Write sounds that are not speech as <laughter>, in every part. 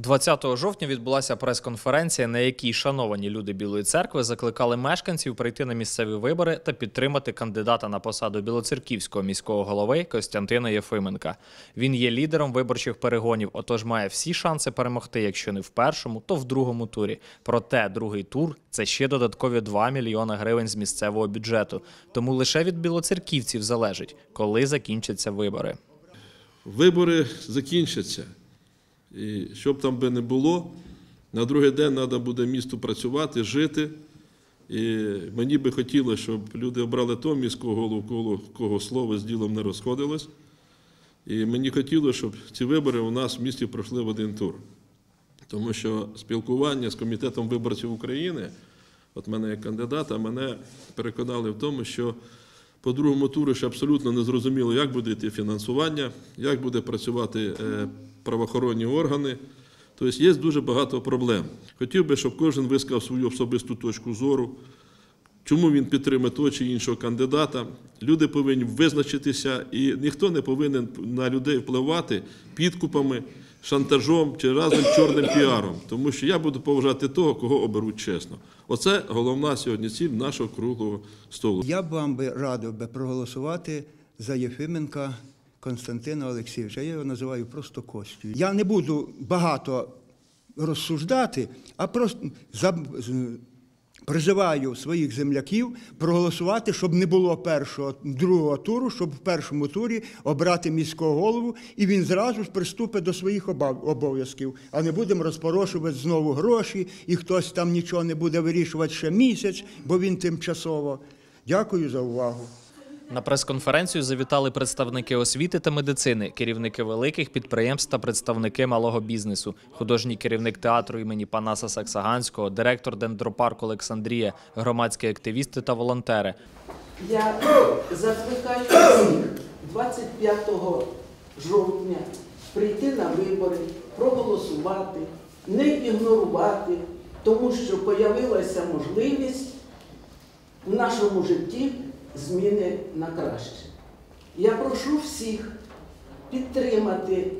20 жовтня відбулася прес-конференція, на якій шановані люди Білої церкви закликали мешканців прийти на місцеві вибори та підтримати кандидата на посаду білоцерківського міського голови Костянтина Єфименка. Він є лідером виборчих перегонів, отож має всі шанси перемогти, якщо не в першому, то в другому турі. Проте другий тур це ще додаткові 2 мільйони гривень з місцевого бюджету. Тому лише від білоцерківців залежить, коли закінчаться вибори. Вибори закінчаться. І щоб там би не було, на другий день треба буде місту працювати, жити. І мені би хотілося, щоб люди обрали того міського голову, коло кого слово з ділом не розходилось. І мені хотілося, щоб ці вибори у нас в місті пройшли в один тур. Тому що спілкування з Комітетом виборців України, от мене як кандидата, мене переконали в тому, що по другому туру ще абсолютно не зрозуміло, як буде йти фінансування, як буде працювати е, правоохоронні органи. Тобто є дуже багато проблем. Хотів би, щоб кожен висказав свою особисту точку зору, чому він підтримує того чи іншого кандидата. Люди повинні визначитися, і ніхто не повинен на людей впливати підкупами, шантажом чи разом чорним піаром. Тому що я буду поважати того, кого оберуть чесно. Оце головна сьогодні ціль нашого круглого столу. Я б вам би радив би проголосувати за Єфименка Константина Олексійовича. Я його називаю просто Костю. Я не буду багато розсуждати, а просто за- призиваю своїх земляків проголосувати, щоб не було першого, другого туру, щоб в першому турі обрати міського голову, і він зразу ж приступить до своїх обов'язків. А не будемо розпорошувати знову гроші, і хтось там нічого не буде вирішувати ще місяць, бо він тимчасово. Дякую за увагу. На прес-конференцію завітали представники освіти та медицини, керівники великих підприємств та представники малого бізнесу, художній керівник театру імені Панаса Саксаганського, директор дендропарку Олександрія, громадські активісти та волонтери. Я закликаю всіх 25 жовтня прийти на вибори, проголосувати, не ігнорувати, тому що появилася можливість в нашому житті зміни на краще. Я прошу всіх підтримати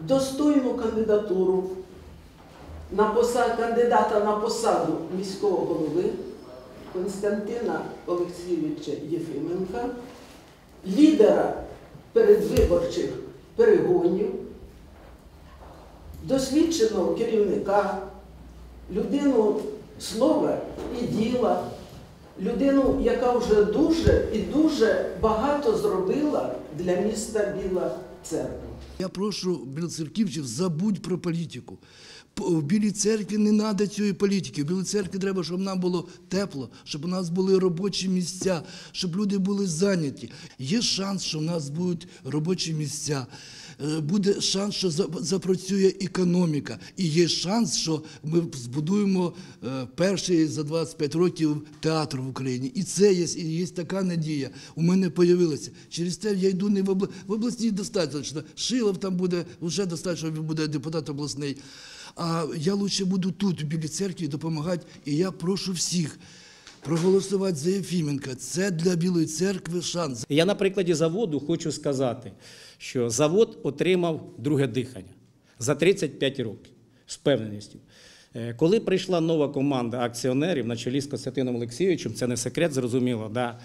достойну кандидатуру на посаду, кандидата на посаду міського голови Константина Олексійовича Єфименка, лідера передвиборчих перегонів, досвідченого керівника, людину слова і діла, людину, яка вже дуже і дуже багато зробила для міста Біла Церква. Я прошу білоцерківців, забудь про політику. В Білій церкві не треба цієї політики. В Білій церкві треба, щоб нам було тепло, щоб у нас були робочі місця, щоб люди були зайняті. Є шанс, що в нас будуть робочі місця. Е, Буде шанс, що запрацює економіка. І є шанс, що ми збудуємо е, перший за 25 років театр в Україні. І це є, і є така надія. У мене з'явилася. Через те я йду не в обла... в області достатньо. Шилов там буде, вже достатньо буде депутат обласний. А я лучше буду тут, у Білій церкві, допомагати. І я прошу всіх проголосувати за Єфіменка. Це для Білої церкви шанс. Я на прикладі заводу хочу сказати, що завод отримав друге дихання за 35 років з впевненістю. Е, Коли прийшла нова команда акціонерів на чолі з Костянтином Олексійовичем, це не секрет, зрозуміло, да,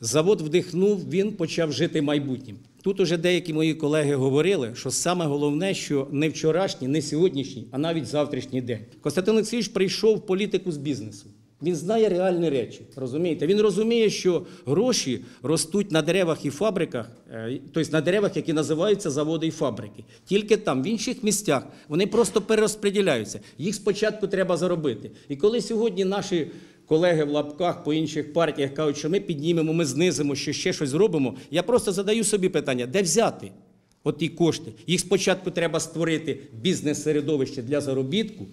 завод вдихнув, він почав жити майбутнім. Тут уже деякі мої колеги говорили, що саме головне, що не вчорашній, не сьогоднішній, а навіть завтрашній день. Костянтин Олексійович прийшов в політику з бізнесу. Він знає реальні речі, розумієте? Він розуміє, що гроші ростуть на деревах і фабриках, е, тобто на деревах, які називаються заводи і фабрики. Тільки там, в інших місцях, вони просто перерозподіляються. Їх спочатку треба заробити. І коли сьогодні наші колеги в лапках по інших партіях кажуть, що ми піднімемо, ми знизимо, що ще щось зробимо, я просто задаю собі питання, де взяти? От ті кошти. Їх спочатку треба створити бізнес-середовище для заробітку,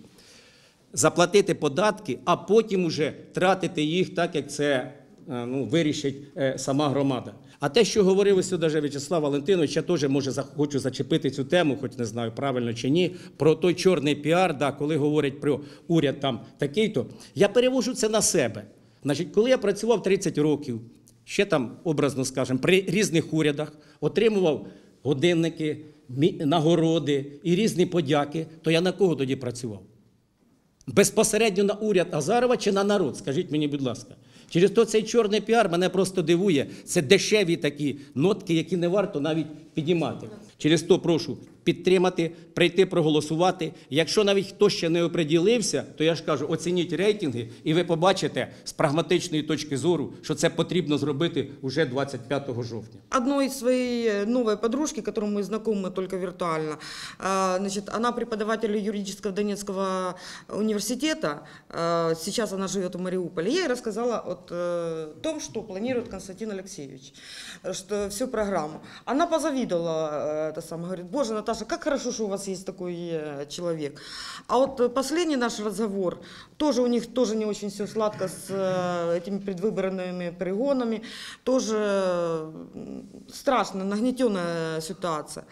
заплатити податки, а потім уже тратити їх так, як це е, ну, вирішить е, сама громада. А те, що говорив сюди В'ячеслав Валентинович, я теж може хочу зачепити цю тему, хоч не знаю правильно чи ні, про той чорний піар, да, коли говорять про уряд там такий-то. Я перевожу це на себе. Значить, коли я працював 30 років, ще там, образно скажемо, при різних урядах, отримував годинники, нагороди і різні подяки, то я на кого тоді працював? Безпосередньо на уряд Азарова чи на народ? Скажіть мені, будь ласка. Через то цей чорний піар мене просто дивує. Це дешеві такі нотки, які не варто навіть підіймати. Через то прошу підтримати, прийти проголосувати. Якщо навіть хто ще не оприділився, то я ж кажу, оцініть рейтинги, і ви побачите з прагматичної точки зору, що це потрібно зробити уже 25 жовтня. одной своей э, новой подружки, которой мы знакомы только виртуально, а, значит, она преподаватель юридического Донецкого университета, а, сейчас она живет в Мариуполе. Я ей рассказала о том, что планирует Константин Алексеевич, что всю программу. Она позавидовала, э, это самое, говорит, боже, Наташа, как хорошо, что у вас есть такой э, человек. А вот э, последний наш разговор, тоже у них тоже не очень все сладко с э, этими предвыборными перегонами, тоже м, страшно, нагнетенная ситуация.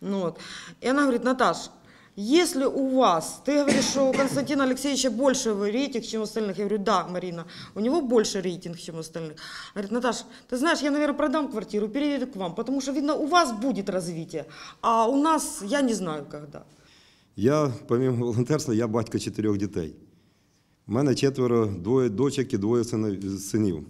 Ну, вот. И она говорит, Наташ, если у вас, ты говоришь, что у Константина Алексеевича больше рейтинг, чем у остальных. Я говорю, да, Марина, у него больше рейтинг, чем у остальных. Говорит, Наташ, ты знаешь, я, наверное, продам квартиру, перееду к вам, потому что, видно, у вас будет развитие, а у нас, я не знаю, когда. Я, помимо волонтерства, я батько чотирьох дітей. У мене четверо, двоє дочок і двоє сина- синів.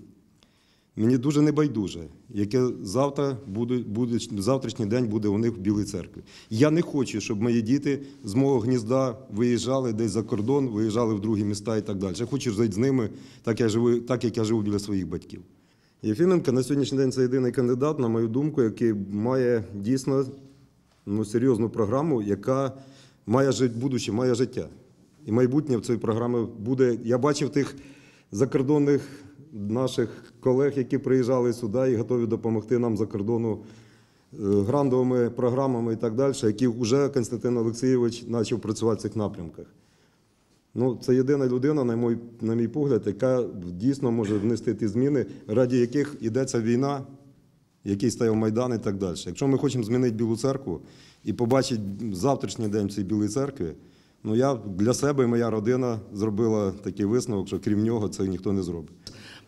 Мені дуже небайдуже, яке завтра буде, буде, завтрашній день буде у них в Білій церкві. Я не хочу, щоб мої діти з мого гнізда виїжджали десь за кордон, виїжджали в другі міста і так далі. Я хочу жити з ними, так, я живу, так як я живу біля своїх батьків. Єфіменко на сьогоднішній день це єдиний кандидат, на мою думку, який має дійсно ну, серйозну програму, яка має жити будуще, має життя. І майбутнє в цієї програми буде. Я бачив тих закордонних наших колег, які приїжджали сюди і готові допомогти нам за кордону е, грантовими програмами і так далі, які вже Константин Олексійович почав працювати в цих напрямках. Ну, це єдина людина, на мій, на мій погляд, яка дійсно може внести ті зміни, раді яких йдеться війна, який стояв Майдан і так далі. Якщо ми хочемо змінити Білу церкву і побачити завтрашній день в цій Білій церкві, ну я для себе і моя родина зробила такий висновок, що крім нього це ніхто не зробить.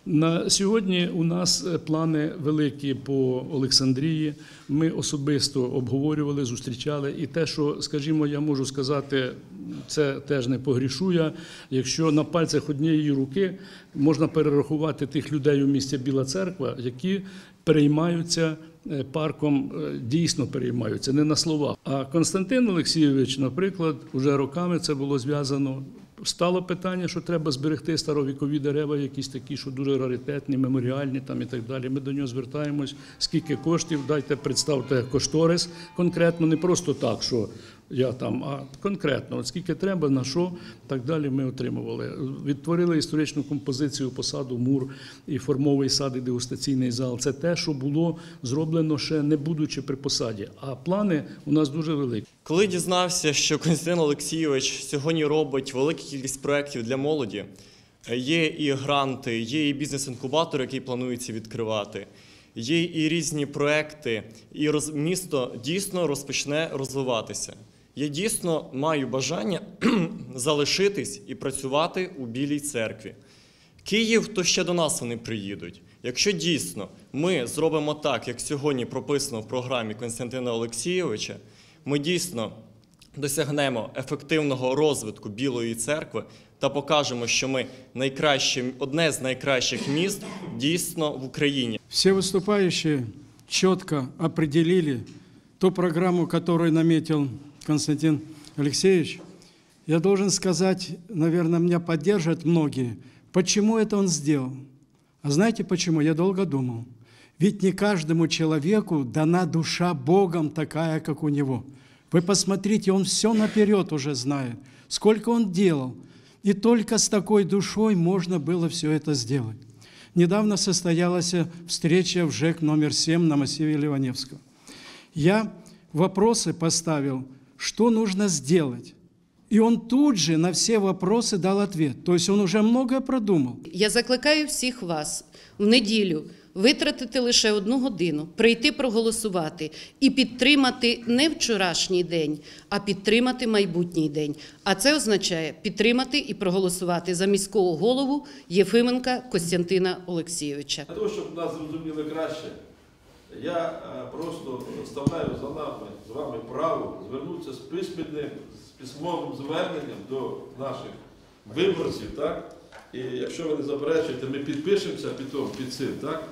На сьогодні у нас е, плани великі по Олександрії. Ми особисто обговорювали, зустрічали. І те, що, скажімо, я можу сказати, це теж не погрішу я. Якщо на пальцях однієї руки можна перерахувати тих людей у місті Біла Церква, які переймаються е, парком, е, дійсно переймаються, не на словах. А Константин Олексійович, наприклад, уже роками це було зв'язано. Стало питання, що треба зберегти старовікові дерева, якісь такі, що дуже раритетні, меморіальні там і так далі. Ми до нього звертаємось. Скільки коштів? Дайте представте кошторис конкретно, не просто так, що я там, а конкретно, от скільки треба, на що, так далі ми отримували. Відтворили історичну композицію посаду мур і формовий сад і дегустаційний зал. Це те, що було зроблено ще не будучи при посаді. А плани у нас дуже великі. Коли дізнався, що Константин Олексійович сьогодні робить велику кількість проєктів для молоді, є і гранти, є і бізнес-інкубатор, який планується відкривати, є і різні проекти, і місто дійсно розпочне розвиватися. Я дійсно маю бажання <clears throat> залишитись і працювати у Білій церкві. Київ, то ще до нас вони приїдуть. Якщо дійсно ми зробимо так, як сьогодні прописано в програмі Константина Олексійовича, ми дійсно досягнемо ефективного розвитку Білої церкви та покажемо, що ми найкраще, одне з найкращих міст дійсно в Україні. Все выступающие четко определили ту программу, которую наметил Константин Алексеевич. Я должен сказать, наверное, меня поддержат многие. Почему это он сделал? А знаете почему? Я долго думал. Ведь не каждому человеку дана душа Богом такая, как у него. Вы посмотрите, он все наперед уже знает, сколько он делал. И только с такой душой можно было все это сделать. Недавно состоялась встреча в ЖЭК номер 7 на массиве Ливаневского. Я вопросы поставил, что нужно сделать. И он тут же на все вопросы дал ответ. То есть он уже многое продумал. Я закликаю всіх вас в неділю витратити лише одну годину, прийти проголосувати і підтримати не вчорашній день, а підтримати майбутній день. А це означає підтримати і проголосувати за міського голову Єфименка Костянтина Олексійовича. Для того, щоб нас зрозуміли краще, Я е, просто ставляю за нами з вами право звернутися з письменним, з письмовим зверненням до наших виборців, так? І якщо ви не заперечуєте, ми підпишемося під, том- під цим, так?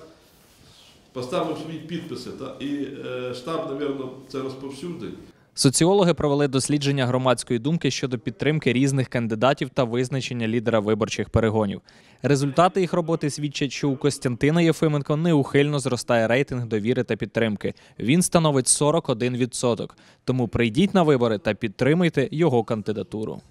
Поставимо свої підписи, так? і е, штаб, мабуть, це розповсюдить. Соціологи провели дослідження громадської думки щодо підтримки різних кандидатів та визначення лідера виборчих перегонів. Результати їх роботи свідчать, що у Костянтина Єфименко неухильно зростає рейтинг довіри та підтримки. Він становить 41%. Тому прийдіть на вибори та підтримуйте його кандидатуру.